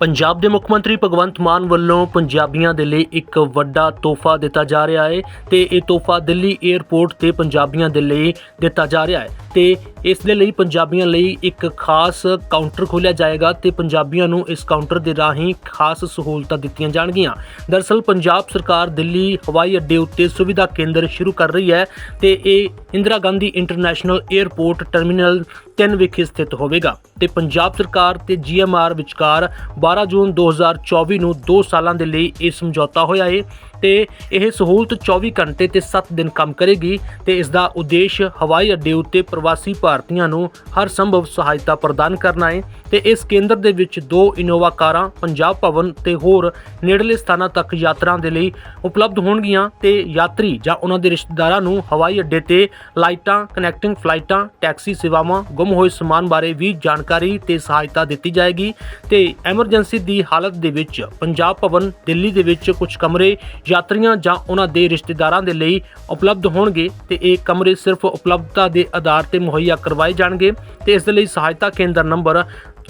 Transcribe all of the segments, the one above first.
ਪੰਜਾਬ ਦੇ ਮੁੱਖ ਮੰਤਰੀ ਭਗਵੰਤ ਮਾਨ ਵੱਲੋਂ ਪੰਜਾਬੀਆਂ ਦੇ ਲਈ ਇੱਕ ਵੱਡਾ ਤੋਹਫਾ ਦਿੱਤਾ ਜਾ ਰਿਹਾ ਹੈ ਤੇ ਇਹ ਤੋਹਫਾ ਦਿੱਲੀ 에ਅਰਪੋਰਟ ਤੇ ਪੰਜਾਬੀਆਂ ਦੇ ਲਈ ਦਿੱਤਾ ਜਾ ਰਿਹਾ ਹੈ। ਤੇ ਇਸ ਦੇ ਲਈ ਪੰਜਾਬੀਆਂ ਲਈ ਇੱਕ ਖਾਸ ਕਾਊਂਟਰ ਖੋਲ੍ਹਿਆ ਜਾਏਗਾ ਤੇ ਪੰਜਾਬੀਆਂ ਨੂੰ ਇਸ ਕਾਊਂਟਰ ਦੇ ਰਾਹੀਂ ਖਾਸ ਸਹੂਲਤਾਂ ਦਿੱਤੀਆਂ ਜਾਣਗੀਆਂ। ਦਰਅਸਲ, ਪੰਜਾਬ ਸਰਕਾਰ ਦਿੱਲੀ, ਹਵਾਈ ਅੱਡੇ ਉੱਤੇ ਸੁਵਿਧਾ ਕੇਂਦਰ ਸ਼ੁਰੂ ਕਰ ਰਹੀ ਹੈ ਤੇ ਇਹ Indira Gandhi international airport terminal 3 ਵਿਖੇ ਸਥਿਤ ਹੋਵੇਗਾ। ਤੇ ਪੰਜਾਬ ਸਰਕਾਰ ਤੇ ਜੀਐਮਆਰ ਵਿਚਕਾਰ 12 ਜੂਨ 2024 ਨੂੰ 2 ਸਾਲਾਂ ਦੇ ਲਈ ਇਹ ਸਮਝੌਤਾ ਹੋਇਆ ਹੈ ਤੇ ਇਹ ਸਹੂਲਤ 24 ਘੰਟੇ ਤੇ 7 ਦਿਨ ਕੰਮ ਕਰੇਗੀ ਤੇ ਇਸ ਦਾ ਉਦੇਸ਼ ਹਵਾਈ ਅੱਡੇ ਉੱਤੇ ਪ੍ਰਵਾਸੀ ਭਾਰਤੀਆਂ ਨੂੰ ਹਰ ਸੰਭਵ ਸਹਾਇਤਾ ਪ੍ਰਦਾਨ ਕਰਨਾ ਹੈ ਤੇ ਇਸ ਕੇਂਦਰ ਦੇ ਵਿੱਚ ਦੋ ਇਨੋਵਾ ਕਾਰਾਂ, ਪੰਜਾਬ ਭਵਨ ਤੇ ਹੋਰ ਨੇੜਲੇ ਸਥਾਨਾਂ ਤੱਕ ਯਾਤਰਾ ਦੇ ਲਈ ਉਪਲਬਧ ਹੋਣਗੀਆਂ ਤੇ ਯਾਤਰੀ ਜਾਂ ਉਹਨਾਂ ਦੇ ਰਿਸ਼ਤੇਦਾਰਾਂ ਨੂੰ ਹਵਾਈ ਅੱਡੇ ਤੇ ਲਾਈਟਾਂ, ਕਨੈਕਟਿੰਗ ਫਲਾਈਟਾਂ, ਟੈਕਸੀ ਸੇਵਾਵਾਂ, ਗੁੰਮ ਹੋਏ ਸਮਾਨ ਬਾਰੇ ਵੀ ਜਾਣਕਾਰੀ ਤੇ ਸਹਾਇਤਾ ਦਿੱਤੀ ਜਾਏਗੀ ਤੇ ਐਮਰਜੈਂਸੀ ਦੀ ਹਾਲਤ ਦੇ ਵਿੱਚ ਪੰਜਾਬ ਭਵਨ, ਦਿੱਲੀ ਦੇ ਵਿੱਚ ਕੁਝ ਕਮਰੇ ਯਾਤਰੀਆਂ ਜਾਂ ਉਹਨਾਂ ਦੇ ਰਿਸ਼ਤੇਦਾਰਾਂ ਦੇ ਲਈ ਉਪਲਬਧ ਹੋਣਗੇ ਤੇ ਇਹ ਕਮਰੇ ਸਿਰਫ ਉਪਲਬਧਤਾ ਦੇ ਆਧਾਰ ਤੇ ਮੁਹੱਈਆ ਕਰਵਾਏ ਜਾਣਗੇ ਤੇ ਇਸ ਦੇ ਲਈ ਸਹਾਇਤਾ ਕੇਂਦਰ ਨੰਬਰ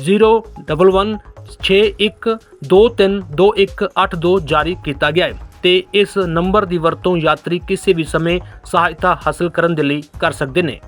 011612328182 ਜਾਰੀ ਕੀਤਾ ਗਿਆ ਹੈ ਤੇ ਇਸ ਨੰਬਰ ਦੀ ਵਰਤੋਂ ਯਾਤਰੀ ਕਿਸੇ ਵੀ ਸਮੇਂ ਸਹਾਇਤਾ ਹਾਸਲ ਕਰਨ ਦੇ ਲਈ ਕਰ ਸਕਦੇ ਨੇ।